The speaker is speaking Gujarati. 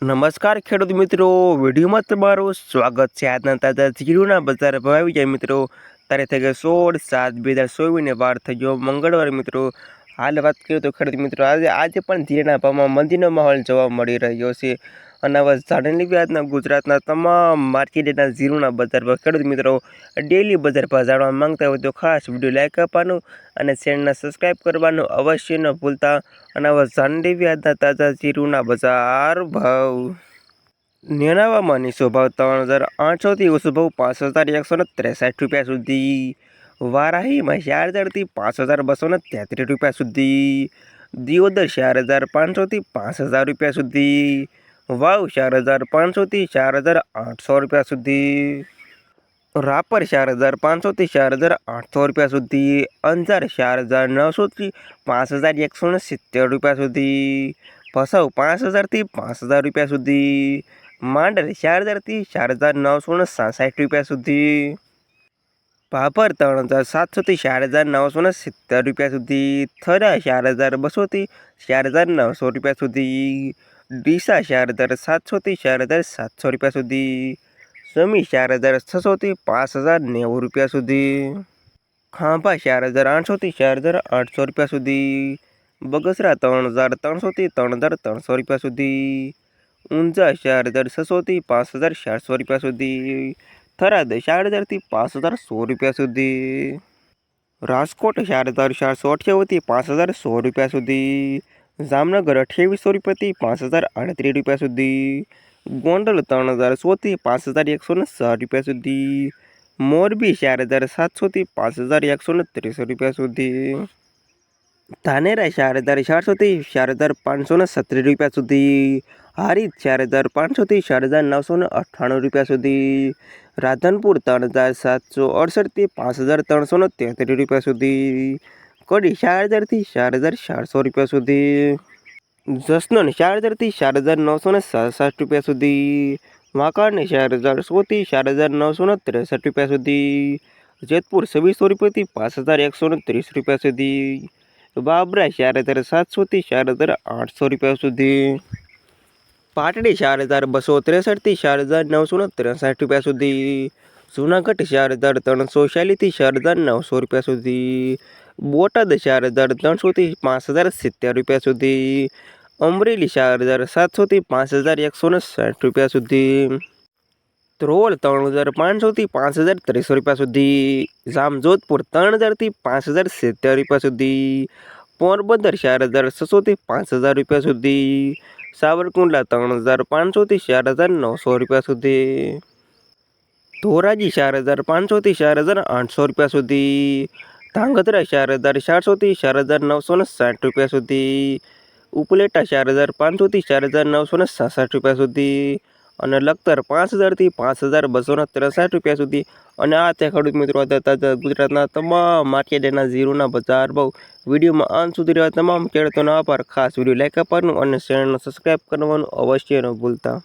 નમસ્કાર ખેડૂત મિત્રો, વિડીયોમાં તમારું સ્વાગત છે આજના તાજા જીરુના બજાર ભાવ જાય મિત્રો. તારીખ થઈ ગઈ સોળ સાત બે હજાર ચોવીસને વાર થઈ ગયો મંગળવાર મિત્રો. હાલ વાત કરીએ તો ખેડૂત મિત્રો, આજે આજે પણ જીરાના ભાવમાં મંદીનો માહોલ જોવા મળી રહ્યો છે. અને હવે જાણી વ્યાજના ગુજરાતના તમામ માર્કેટના ઝીરોના બજાર ભાવ ખેડૂત મિત્રો ડેલી બજાર પર જાણવા માંગતા હોય તો ખાસ વીડિયો લાઈક આપવાનું અને ચેનલને સબસ્ક્રાઈબ કરવાનું અવશ્ય ન ભૂલતા. અને હવે જાણી વ્યાજના તાજા ઝીરોના બજાર ભાવ. નેનાવામાં નીચો ભાવ ત્રણ હજાર આઠસોથી ઓછો ભાવ પાંચ હજાર એકસો ને ત્રેસઠ રૂપિયા સુધી. વારાહીમાં ચાર હજારથી પાંચ હજાર બસો ને તેત્રીસ રૂપિયા સુધી. દિયોદર ચાર હજાર પાંચસોથી પાંચ હજાર રૂપિયા સુધી. વાવ ચાર હજાર પાંચસોથી ચાર હજાર આઠસો રૂપિયા સુધી. રાપર ચાર હજાર પાંચસોથી ચાર હજાર આઠસો રૂપિયા સુધી. અંજાર ચાર હજાર નવસોથી પાંચ હજાર એકસો ને સિત્તેર રૂપિયા સુધી. ભસાઉ પાંચ હજારથી પાંચ હજાર રૂપિયા સુધી. માંડર ચાર હજારથી ચાર હજાર નવસો ને સાસઠ રૂપિયા સુધી. ભાભર ત્રણ હજાર સાતસોથી ચાર હજાર નવસો ને સિત્તેર રૂપિયા સુધી. થરા ચાર હજાર બસોથી ચાર હજાર નવસો રૂપિયા સુધી. ડીસા ચાર હજાર સાતસોથી ચાર હજાર સાતસો રૂપિયા સુધી. સમી ચાર હજાર છસોથી પાંચ હજાર નેવું રૂપિયા સુધી. ખાંભા ચાર હજાર આઠસોથી ચાર હજાર આઠસો રૂપિયા સુધી. બગસરા ત્રણ હજાર ત્રણસોથી ત્રણ હજાર ત્રણસો રૂપિયા સુધી. ઊંઝા ચાર હજાર છસોથી પાંચ હજાર ચારસો રૂપિયા સુધી. થરાદ ચાર હજારથી પાંચ હજાર સો રૂપિયા સુધી. રાજકોટ ચાર હજાર ચારસો અઠ્યાવીસથી પાંચ હજાર સો રૂપિયા સુધી. જામનગર અઠ્યાવીસો રૂપિયાથી પાંચ હજાર આડત્રીસ રૂપિયા સુધી. ગોંડલ ત્રણ હજાર સોથી પાંચ હજાર એકસો ને છ રૂપિયા સુધી. મોરબી ચાર હજાર સાતસોથી પાંચ હજાર એકસો ને ત્રીસ રૂપિયા સુધી. ધાનેરા ચાર હજાર ચારસોથી ચાર હજાર પાંચસો ને સત્રીસ રૂપિયા સુધી. હારીજ ચાર હજાર પાંચસોથી ચાર હજાર નવસો ને અઠ્ઠાણું રૂપિયા સુધી. રાધનપુર ત્રણ હજાર સાતસો અડસઠથી પાંચ હજાર ત્રણસો ને તેત્રીસ રૂપિયા સુધી. કડી ચાર હજારથી ચાર હજાર ચારસો રૂપિયા સુધી. જસનન ચાર હજારથી ચાર હજાર નવસો ને સડસઠ રૂપિયા સુધી. વાંકાળને ચાર હજાર સોથી ચાર હજાર નવસો ને ત્રેસઠ રૂપિયા સુધી. જેતપુર છવ્વીસો રૂપિયાથી પાંચ હજાર એકસો ને ત્રીસ રૂપિયા સુધી. બાબરા ચાર હજાર સાતસોથી ચાર હજાર આઠસો રૂપિયા સુધી. પાટડી ચાર હજાર બસો ત્રેસઠથી ચાર હજાર નવસો ને ત્રેસઠ રૂપિયા સુધી. જૂનાગઢ ચાર હજાર ત્રણસો ચાલીસથી ચાર હજાર નવસો રૂપિયા સુધી. બોટાદ ચાર હજાર ત્રણસોથી પાંચ હજાર સિત્તેર રૂપિયા સુધી. અમરેલી ચાર હજાર સાતસોથી પાંચ હજાર એકસો ને સાઠ રૂપિયા સુધી. ધ્રોલ ત્રણ હજાર પાંચસોથી પાંચ હજાર ત્રીસો રૂપિયા સુધી. જામજોધપુર ત્રણ હજારથી પાંચ હજાર સિત્તેર રૂપિયા સુધી. પોરબંદર ચાર હજાર છસોથી પાંચ હજાર રૂપિયા સુધી. સાવરકુંડલા ત્રણ હજાર પાંચસોથી ચાર હજાર નવસો રૂપિયા સુધી. ધોરાજી ચાર હજાર પાંચસોથી ચાર હજાર આઠસો રૂપિયા સુધી. ધાંગધ્રા ચાર હજાર ચારસોથી ચાર હજાર નવસો ને સાઠ રૂપિયા સુધી. ઉપલેટા ચાર હજાર પાંચસોથી ચાર હજાર નવસો ને સાસઠ રૂપિયા સુધી. અને લખતર પાંચ હજારથી પાંચ હજાર બસો ને ત્રેસઠ રૂપિયા સુધી. અને આ તે ખેડૂત મિત્રો તાજા ગુજરાતના તમામ માર્કેટના ઝીરોના બજાર ભાવ. વિડીયોમાં અંત સુધી રહેવા તમામ ખેડૂતોના આભાર. ખાસ વીડિયો લાઇક આપવાનું અને ચેનલને સબસ્ક્રાઈબ કરવાનું અવશ્ય ન ભૂલતા.